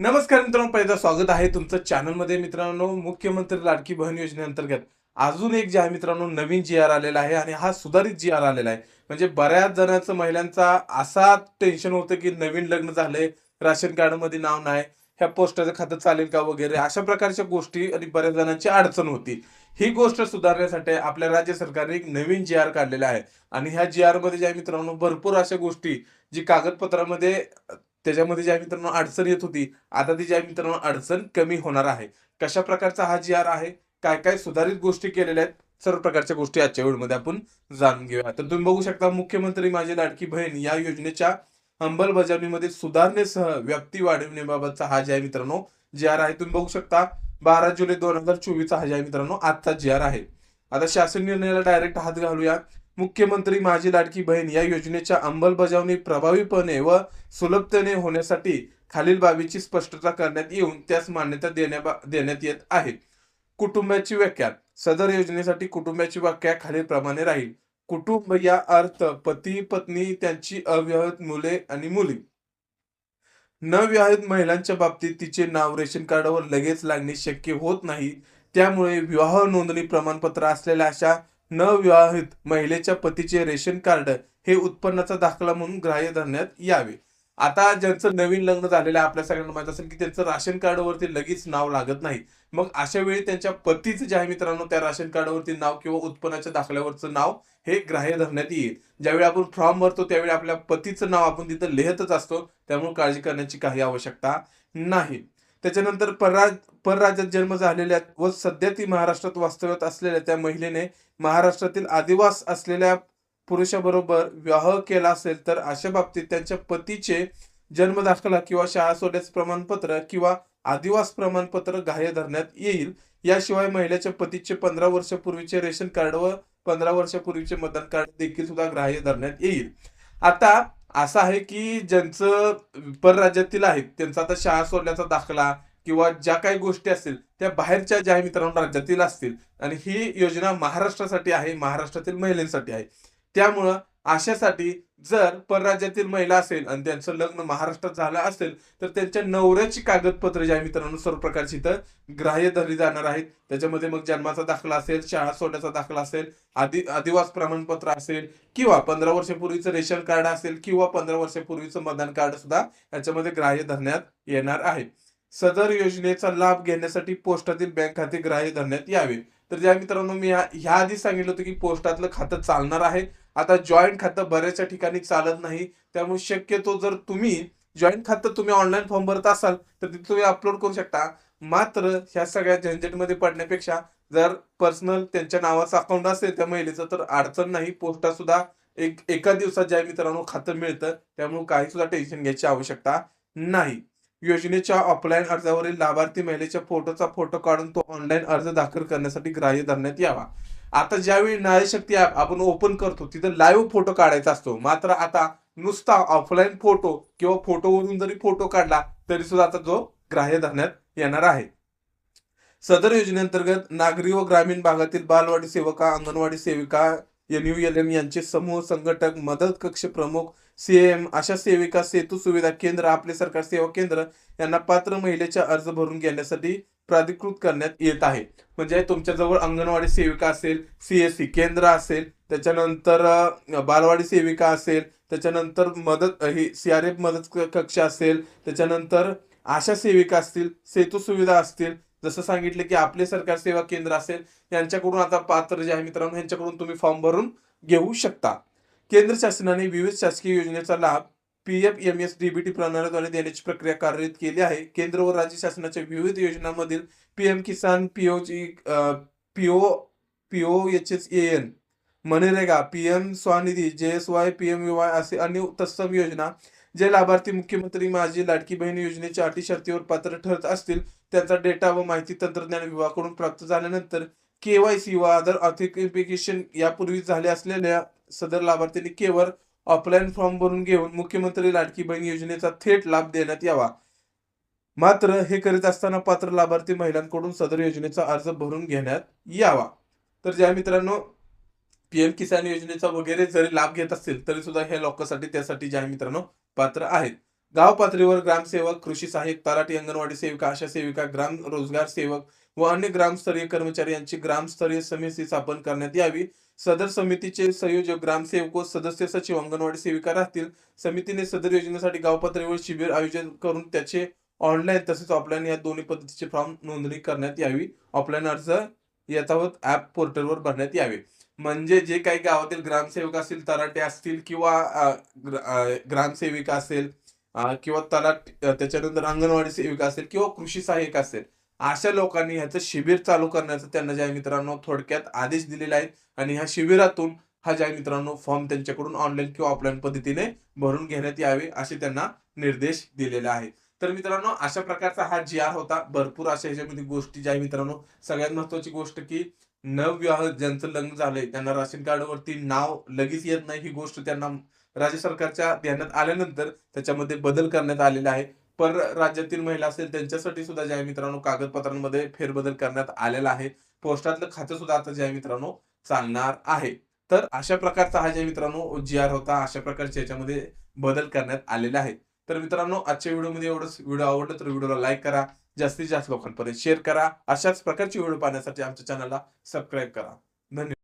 नमस्कार मित्रांनो पहिलं स्वागत आहे तुमचं चॅनलमध्ये. मित्रांनो मुख्यमंत्री लाडकी बहन योजनेअंतर्गत अजून एक जे आहे मित्रांनो नवीन जी आर आलेला आहे आणि हा सुधारित जी आर आलेला आहे. म्हणजे बऱ्याच जणांचं महिलांचा असा टेन्शन होतं की नवीन लग्न झालंय राशन कार्डमध्ये नाव नाही ह्या पोस्टाचं खातं चालेल का वगैरे अशा प्रकारच्या गोष्टी आणि बऱ्याच जणांची अडचण होती. ही गोष्ट सुधारण्यासाठी आपल्या राज्य सरकारने एक नवीन जी आर काढलेला आहे. आणि ह्या जी आरमध्ये जे आहे मित्रांनो भरपूर अशा गोष्टी जी कागदपत्रामध्ये त्याच्यामध्ये ज्या मित्रांनो अडचण येत होती आता ती ज्या मित्रांनो अडचण कमी होणार आहे. कशा प्रकारचा हा जी आर आहे काय काय सुधारित गोष्टी केलेल्या आहेत सर्व प्रकारच्या गोष्टी आजच्या वेळमध्ये आपण जाणून घेऊया. तर तुम्ही बघू शकता मुख्यमंत्री माझी लाडकी बहीण या योजनेच्या अंमलबजावणीमध्ये सुधारणेसह व्याप्ती वाढविण्याबाबतचा हा जे आहे मित्रांनो जी आर आहे. तुम्ही बघू शकता बारा जुलै दोन हजार चोवीसचा हा जे आहे मित्रांनो आजचा जी आर आहे. आता शासन निर्णयाला डायरेक्ट हात घालूया. मुख्यमंत्री माझी लाडकी बहीण या योजनेच्या अंमलबजावणी प्रभावीपणे व सुलभतेने होण्यासाठी खालील बाबीची स्पष्टता करण्यात येऊन त्यास मान्यता देण्या देण्यात येत आहे. कुटुंबाची व्याख्या. सदर योजनेसाठी कुटुंबाची व्याख्या खालीलप्रमाणे राहील. कुटुंब या अर्थ पती पत्नी त्यांची अविवाहित मुले आणि मुली. नवविवाहित महिलांच्या बाबतीत तिचे नाव रेशन कार्डवर लगेच लागणे शक्य होत नाही. त्यामुळे विवाह नोंदणी प्रमाणपत्र असलेल्या अशा नवविवाहित महिलेच्या पतीचे रेशन कार्ड हे उत्पन्नाचा दाखला म्हणून ग्राह्य धरण्यात यावे. आता ज्यांचं नवीन लग्न झालेलं आहे आपल्या सगळ्यांना माहीत असेल की त्यांचं राशन कार्डवरती लगेच नाव लागत नाही. मग अशा वेळी त्यांच्या पतीचं जे आहे मित्रांनो त्या राशन कार्डवरती नाव किंवा उत्पन्नाच्या दाखल्यावरचं नाव हे ग्राह्य धरण्यात येईल. ज्यावेळी आपण फॉर्म भरतो त्यावेळी आपल्या पतीचं नाव आपण तिथं लिहितच असतो. त्यामुळे काळजी करण्याची काही आवश्यकता नाही. त्याच्यानंतर परराज परराज्यात जन्म झालेल्या व सध्या ती महाराष्ट्रात वास्तव्यात असलेल्या त्या महिलेने महाराष्ट्रातील आदिवास असलेल्या पुरुषाबरोबर विवाह केला असेल तर अशा बाबतीत त्यांच्या पतीचे जन्म दाखला किंवा शाळा सोडण्याचे प्रमाणपत्र किंवा आदिवास प्रमाणपत्र ग्राह्य धरण्यात येईल. याशिवाय महिलेच्या पतीचे पंधरा वर्षापूर्वीचे रेशन कार्ड व पंधरा वर्षापूर्वीचे मतदान कार्ड देखील सुद्धा ग्राह्य धरण्यात येईल. आता असं आहे की ज्यांचं परराज्यातील आहेत त्यांचा आता शाळा सोडण्याचा दाखला किंवा ज्या काही गोष्टी असतील त्या बाहेरच्या ज्या मित्रांनो राज्यातील असतील. आणि ही योजना महाराष्ट्रासाठी आहे महाराष्ट्रातील महिलांसाठी आहे. त्यामुळं अशासाठी जर परराज्यातील महिला असेल आणि त्यांचं लग्न महाराष्ट्रात झालं असेल तर त्यांच्या नवऱ्याची कागदपत्र जे आहे मित्रांनो सर्व प्रकारची इथं ग्राह्य धरली जाणार आहेत. त्याच्यामध्ये मग जन्माचा दाखला असेल शाळा सोडण्याचा दाखला असेल आदि आदिवास प्रमाणपत्र असेल किंवा पंधरा वर्षापूर्वीचं रेशन कार्ड असेल किंवा पंधरा वर्षापूर्वीचं मतदान कार्ड सुद्धा याच्यामध्ये ग्राह्य धरण्यात येणार आहे. सदर योजनेचा लाभ घेण्यासाठी पोस्टातील बँक खाते ग्राह्य धरण्यात यावे. तर ज्या मित्रांनो मी ह्या आधी सांगितलं होतं की पोस्टातलं खातं चालणार आहे. आता जॉईंट खातं बऱ्याचशा ठिकाणी चालत नाही. त्यामुळे शक्यतो जर तुम्ही जॉईंट खातं तुम्ही ऑनलाईन फॉर्म भरत असाल तर तिथे तुम्ही अपलोड करू शकता. मात्र ह्या सगळ्या झंझटमध्ये पडण्यापेक्षा जर पर्सनल त्यांच्या नावाचं अकाउंट असेल त्या महिलेचं तर अडचण नाही. पोस्टात सुद्धा एक एका दिवसात ज्या मित्रांनो खातं मिळतं त्यामुळे काही सुद्धा टेन्शन घ्यायची आवश्यकता नाही. योजनेच्या ऑफलाईन अर्जावरील लाभार्थी महिलेच्या फोटोचा फोटो काढून तो ऑनलाईन अर्ज दाखल करण्यासाठी ग्राह्य धरण्यात यावा. आता ज्यावेळी नारी शक्ती ऍप आपण ओपन करतो तिथं लाईव्ह फोटो काढायचा असतो. मात्र आता नुसता ऑफलाईन फोटो किंवा फोटोवरून जरी फोटो काढला तरी सुद्धा आता जो ग्राह्य धरण्यात येणार आहे. सदर योजनेअंतर्गत नागरी व ग्रामीण भागातील बालवाडी सेविका अंगणवाडी सेविका एन यू एल एम यांचे समूह संघटक मदत कक्ष प्रमुख सीएम अशा सेविका सेतू सुविधा केंद्र आपले सरकार सेवा केंद्र यांना पात्र महिलेचा अर्ज भरून घेण्यासाठी प्राधिकृत करण्यात येत आहे. म्हणजे तुमच्याजवळ अंगणवाडी सेविका असेल सीएससी केंद्र असेल त्याच्यानंतर बालवाडी सेविका असेल त्याच्यानंतर मदत ही सी आर एफ मदत कक्ष असेल त्याच्यानंतर आशा सेविका असतील सेतू सुविधा असतील जसं सांगितलं की आपले सरकार सेवा केंद्र असेल यांच्याकडून आता पात्र जे आहे मित्रांनो यांच्याकडून तुम्ही फॉर्म भरून घेऊ शकता. केंद्र शासनाने विविध शासकीय योजनेचा लाभ P F M S DBT प्रणालीद्वारे देण्याची प्रक्रिया कार्यरत केली आहे. केंद्र व राज्य शासनाच्या विविध योजनांमधील पी एम किसान पीओजी पीओ PO H S A N MNREGA P M Svanidhi J S Y P M Y असे अन्य तत्सम योजना जे लाभार्थी मुख्यमंत्री माझी लाडकी बहीण योजनेच्या अटी शर्तीवर पात्र ठरत असतील त्यांचा डेटा व माहिती तंत्रज्ञान विभागाकडून प्राप्त झाल्यानंतर केवायसी व आधार ऑथेंटिफिकेशन यापूर्वी झाले असलेल्या सदर लाभार्थ्यांनी केवळ ऑफलाईन फॉर्म भरून घेऊन मुख्यमंत्री लाडकी बहीण योजनेचा थेट लाभ देण्यात यावा. मात्र हे करीत असताना पात्र लाभार्थी महिलांकडून सदर योजनेचा अर्ज भरून घेण्यात यावा. तर ज्या मित्रांनो पीएम किसान योजनेचा वगैरे जरी लाभ घेत असतील तरी सुद्धा हे लोकांसाठी त्यासाठी ज्या मित्रांनो पात्र आहेत. गाव पातळीवर ग्रामसेवक कृषी सहाय्यक तलाठी अंगणवाडी सेविका आशा सेविका ग्राम रोजगार सेवक व अन्य ग्रामस्तरीय कर्मचारी यांची ग्रामस्तरीय समिती स्थापन करण्यात यावी. सदर समितीचे संयोजक ग्रामसेवक व सदस्य सचिव अंगणवाडी सेविका राहतील. समितीने सदर योजनेसाठी गाव पातळीवर शिबिर आयोजन करून त्याचे ऑनलाईन तसेच ऑफलाईन या दोन्ही पद्धतीचे फॉर्म नोंदणी करण्यात यावी. ऑफलाईन अर्ज यथावत ऍप पोर्टलवर भरण्यात यावे. म्हणजे जे काही गावातील ग्रामसेवक असतील तलाटे असतील किंवा ग्रामसेविका असेल किंवा तलाट त्याच्यानंतर अंगणवाडी सेविका असेल किंवा कृषी सहाय्यक असेल अशा लोकांनी ह्याचं शिबिर चालू करण्याचा त्यांना ज्या मित्रांनो थोडक्यात आदेश दिलेला आहे आणि ह्या शिबिरातून हा ज्या मित्रांनो फॉर्म त्यांच्याकडून ऑनलाईन किंवा ऑफलाईन पद्धतीने भरून घेण्यात यावे असे त्यांना निर्देश दिलेले आहेत. तर मित्रांनो अशा प्रकारचा हा जी आर होता. भरपूर अशा ह्याच्यामध्ये गोष्टी ज्या मित्रांनो सगळ्यात महत्वाची गोष्ट की नवविवाह ज्यांचं लग्न झालंय त्यांना राशन कार्डवरती नाव लगेच येत नाही ही गोष्ट त्यांना राज्य सरकारच्या ध्यानात आल्यानंतर त्याच्यामध्ये बदल करण्यात आलेला आहे. पर राज्यातील महिला असेल त्यांच्यासाठी सुद्धा ज्या मित्रांनो कागदपत्रांमध्ये फेरबदल करण्यात आलेला आहे. पोस्टातलं खातं सुद्धा आता ज्या मित्रांनो चालणार आहे. तर अशा प्रकारचा हा ज्या मित्रांनो जी आर होता अशा प्रकारच्या याच्यामध्ये बदल करण्यात आलेला आहे. तर मित्रांनो आजच्या व्हिडिओमध्ये एवढंच. व्हिडिओ आवडलं तर व्हिडिओला लाईक करा. जास्तीत जास्त लोकांपर्यंत शेअर करा. अशाच प्रकारचे व्हिडिओ पाहण्यासाठी आमच्या चॅनलला सबस्क्राईब करा. धन्यवाद.